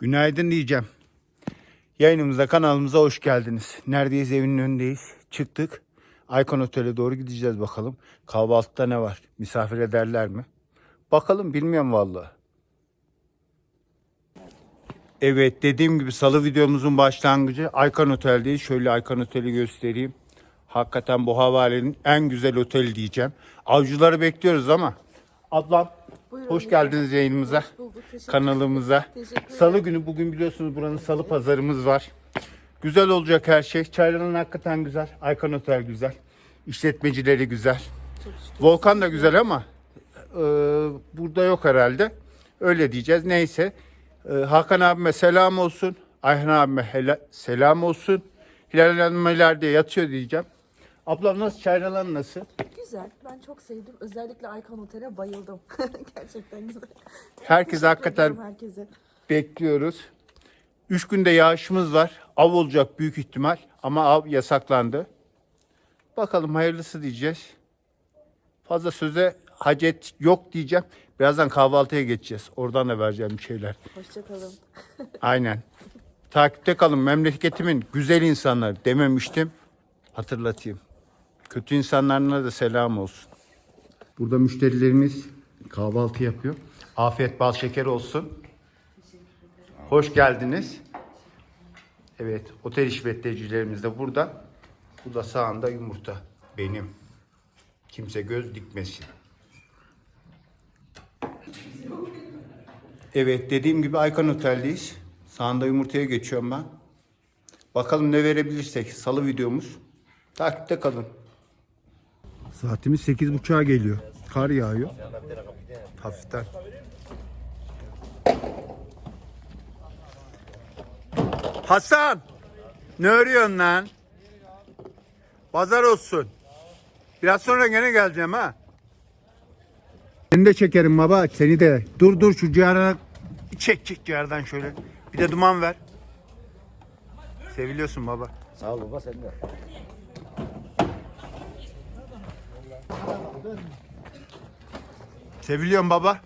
Günaydın diyeceğim. Yayınımıza, kanalımıza hoş geldiniz. Neredeyiz? Evinin önündeyiz. Çıktık. Aykon Otel'e doğru gideceğiz bakalım. Kahvaltıda ne var? Misafir ederler mi? Bakalım bilmiyorum vallahi. Evet dediğim gibi salı videomuzun başlangıcı Aykan Otel'deyiz. Şöyle Aykan Otel'i göstereyim. Hakikaten bu havalenin en güzel oteli diyeceğim. Avcıları bekliyoruz ama. Ablam Buyurun, hoş geldiniz yayınımıza. Hoş bulduk, kanalımıza. Salı günü bugün biliyorsunuz buranın salı pazarımız var. Güzel olacak her şey. Çaylanın hakikaten güzel. Aykan Otel güzel. İşletmecileri güzel. Volkan da güzel ama e, burada yok herhalde. Öyle diyeceğiz. Neyse. E, Hakan abime selam olsun. Ayhan abime hela- selam olsun. Hilal Hanım ileride yatıyor diyeceğim. Ablam nasıl? Çaylanan nasıl? Güzel. Ben çok sevdim. Özellikle Aykan Otel'e bayıldım. Gerçekten güzel. Herkes Teşekkür hakikaten herkese. bekliyoruz. Üç günde yağışımız var. Av olacak büyük ihtimal ama av yasaklandı. Bakalım hayırlısı diyeceğiz. Fazla söze hacet yok diyeceğim. Birazdan kahvaltıya geçeceğiz. Oradan da vereceğim bir şeyler. Hoşçakalın. Aynen. Takipte kalın. Memleketimin güzel insanları dememiştim. Hatırlatayım. Kötü insanlarına da selam olsun. Burada müşterilerimiz kahvaltı yapıyor. Afiyet bal şeker olsun. Hoş geldiniz. Evet, otel işletmecilerimiz de burada. Bu da sağında yumurta. Benim. Kimse göz dikmesin. Evet, dediğim gibi Aykan Otel'deyiz. Sağında yumurtaya geçiyorum ben. Bakalım ne verebilirsek. Salı videomuz. Takipte kalın. Saatimiz 8.30'a geliyor. Kar yağıyor. Hafiften. Hasan! Ne örüyorsun lan? Pazar olsun. Biraz sonra gene geleceğim ha. Seni de çekerim baba. Seni de. Dur dur şu ciğerden. Çek çek ciğerden şöyle. Bir de duman ver. Seviliyorsun baba. Sağ ol baba sen de. Seviliyorum baba.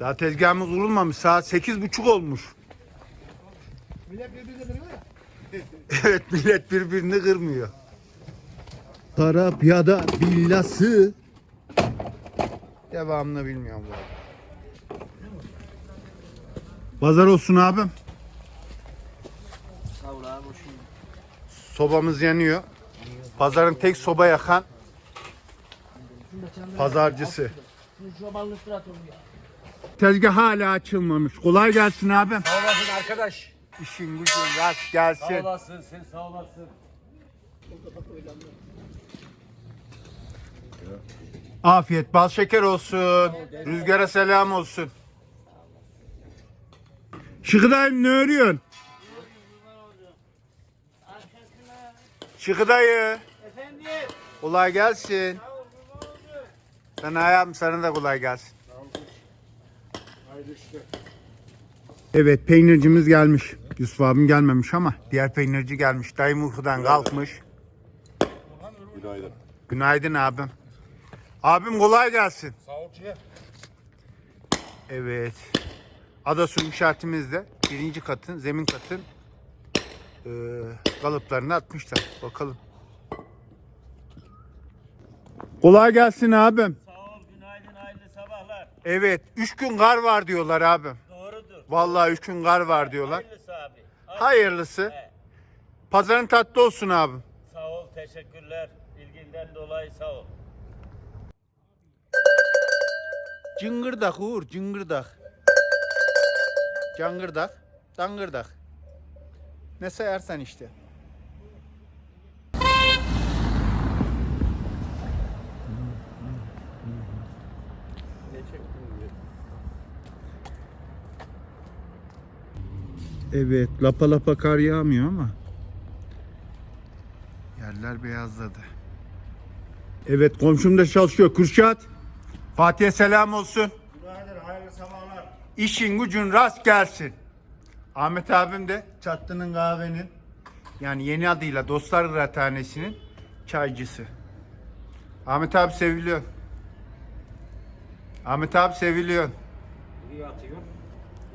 Daha tezgahımız vurulmamış. Saat sekiz buçuk olmuş. evet millet birbirini kırmıyor. Tarapya'da villası. Devamını bilmiyorum bu arada. Pazar olsun abim. Sağ ol abi. Sobamız yanıyor. Pazarın tek soba yakan pazarcısı. Tezgah hala açılmamış. Kolay gelsin abim. Sağ olasın arkadaş. İşin gücün rast Sağ gelsin. olasın sen sağ olasın. Afiyet bal şeker olsun. Rüzgara selam olsun. Şıkıdayım ne örüyorsun? Şıkıdayı. Efendim. Kolay gelsin. Sana ayağım sana da kolay gelsin. Evet peynircimiz gelmiş. Yusuf abim gelmemiş ama diğer peynirci gelmiş. Dayım uykudan kalkmış. Günaydın. Günaydın abim. Abim kolay gelsin. Sağ ol. Evet. Adasu inşaatimizde birinci katın, zemin katın e, kalıplarını atmışlar. Bakalım. Kolay gelsin abim. Sağ ol günaydın hayırlı sabahlar. Evet, üç gün kar var diyorlar abim. Doğrudur. Vallahi üç gün kar var diyorlar. Hayırlısı abi. Hayırlısı. He. Pazarın tatlı olsun abim. Sağ ol teşekkürler. İlginden dolayı sağ ol. Cıngırdak Uğur, cıngırdak. Cangırdak, dangırdak. Ne sayarsan işte. Evet, lapa lapa kar yağmıyor ama yerler beyazladı. Evet, komşum da çalışıyor. Kürşat, Fatih'e selam olsun. Günaydın, hayırlı sabahlar. İşin gücün rast gelsin. Ahmet abim de Çatlı'nın kahvenin yani yeni adıyla Dostlar Kıraathanesi'nin çaycısı. Ahmet abi seviliyor. Ahmet abi seviliyor.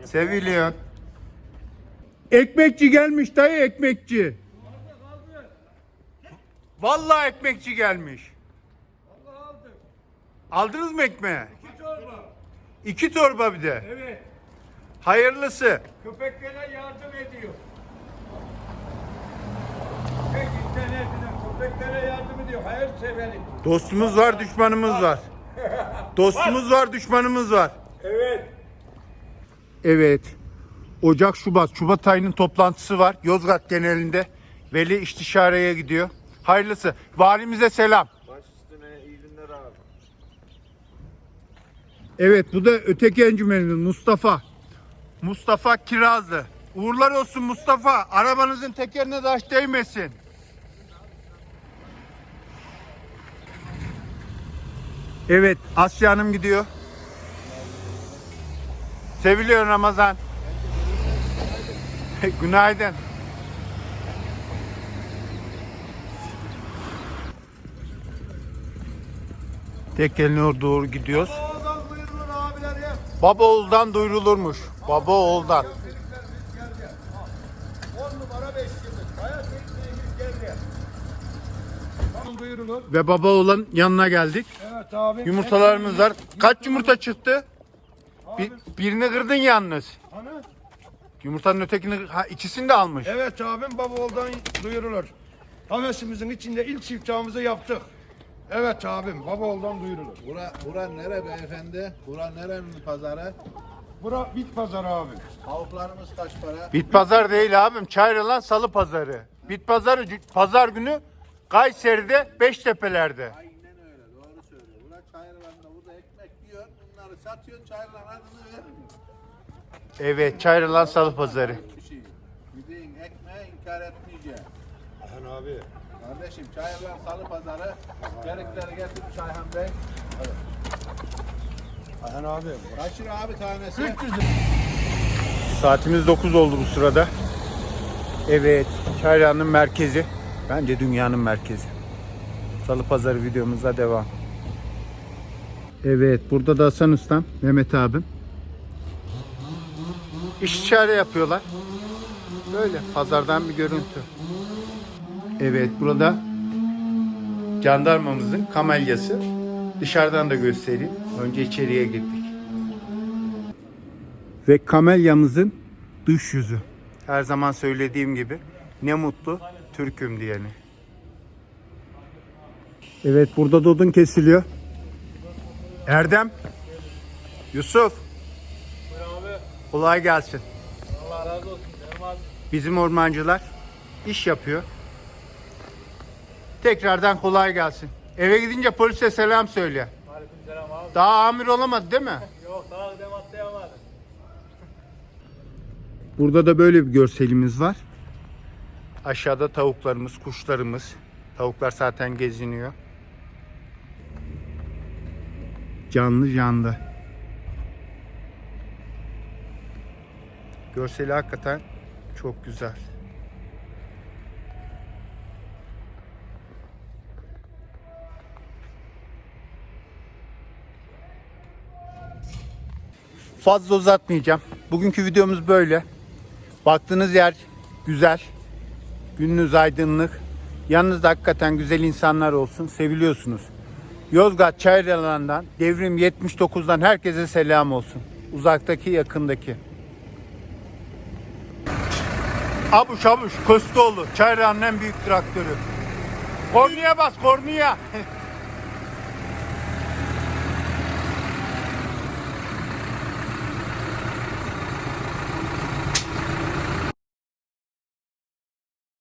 Seviliyor. Ekmekçi gelmiş dayı ekmekçi. Vallahi ekmekçi gelmiş. Aldınız mı ekmeği? İki torba. İki torba bir de. Evet. Hayırlısı. Köpeklere yardım ediyor. Köpek internetine köpeklere yardım ediyor. Hayırseverlik. Dostumuz var, düşmanımız var. Dostumuz var, düşmanımız var. Evet. Evet. Ocak, Şubat. Şubat ayının toplantısı var. Yozgat genelinde. Veli istişareye gidiyor. Hayırlısı. Valimize selam. Baş üstüne iyi günler abi. Evet bu da öteki encümenimiz Mustafa. Mustafa Kirazlı. Uğurlar olsun Mustafa. Arabanızın tekerine taş değmesin. Evet Asya Hanım gidiyor. Seviliyor Ramazan. Günaydın. Tek eline doğru gidiyoruz. Baba oğuldan duyurulurmuş. Baba oğuldan. geldi. 10 numara 5 yıllık. Hayat ekmeğimiz geldi. Tamam buyurulur. Ve baba oğlan yanına geldik. Evet abi. Yumurtalarımız var. Kaç yumurta çıktı? Bir, birini kırdın yalnız. Hani? Yumurtanın ötekini ha, ikisini de almış. Evet abim Babaoğlu'dan duyurulur. Kafesimizin içinde ilk siftahımızı yaptık. Evet abim Babaoğlu'dan duyurulur. Bura, bura nere beyefendi? Bura nerenin pazarı? Bura bit pazarı abi. Tavuklarımız kaç para? Bit pazar değil abim. Çayrılan salı pazarı. Bit pazarı c- pazar günü Kayseri'de Beştepe'lerde. Aynen öyle doğru söylüyor. Bura çayırlarında burada ekmek yiyor. Bunları satıyor çayırlar adını vermiyor. Evet çayrılan salı pazarı. Bir şey. Yediğin ekmeği inkar etmeyeceğim. Ayhan abi. Kardeşim çayırlar salı pazarı. Gerekleri getirmiş Ayhan Bey. Ayhan abi. Kaç lira abi tanesi? 300 lira. Saatimiz 9 oldu bu sırada. Evet, Çayra'nın merkezi. Bence dünyanın merkezi. Salı pazarı videomuza devam. Evet, burada da Hasan Ustam, Mehmet abim. İstişare yapıyorlar. Böyle pazardan bir görüntü. Evet, burada jandarmamızın kamelyası. Dışarıdan da göstereyim. Önce içeriye girdik ve kamelyamızın dış yüzü. Her zaman söylediğim gibi ne mutlu Türk'üm diyeni. Evet burada da odun kesiliyor. Erdem. Yusuf. Kolay gelsin. Allah razı olsun. Bizim ormancılar iş yapıyor. Tekrardan kolay gelsin. Eve gidince polise selam söyle. Aleyküm selam abi. Daha amir olamadı değil mi? Yok daha ödem atlayamadım. Burada da böyle bir görselimiz var. Aşağıda tavuklarımız, kuşlarımız. Tavuklar zaten geziniyor. Canlı canlı. Görseli hakikaten çok güzel. Fazla uzatmayacağım. Bugünkü videomuz böyle. Baktığınız yer güzel. Gününüz aydınlık. Yanınızda hakikaten güzel insanlar olsun. Seviliyorsunuz. Yozgat Çayralan'dan, Devrim 79'dan herkese selam olsun. Uzaktaki, yakındaki. Abuş abuş Köstoğlu. Çayralan'ın en büyük traktörü. Kornuya bas kornuya.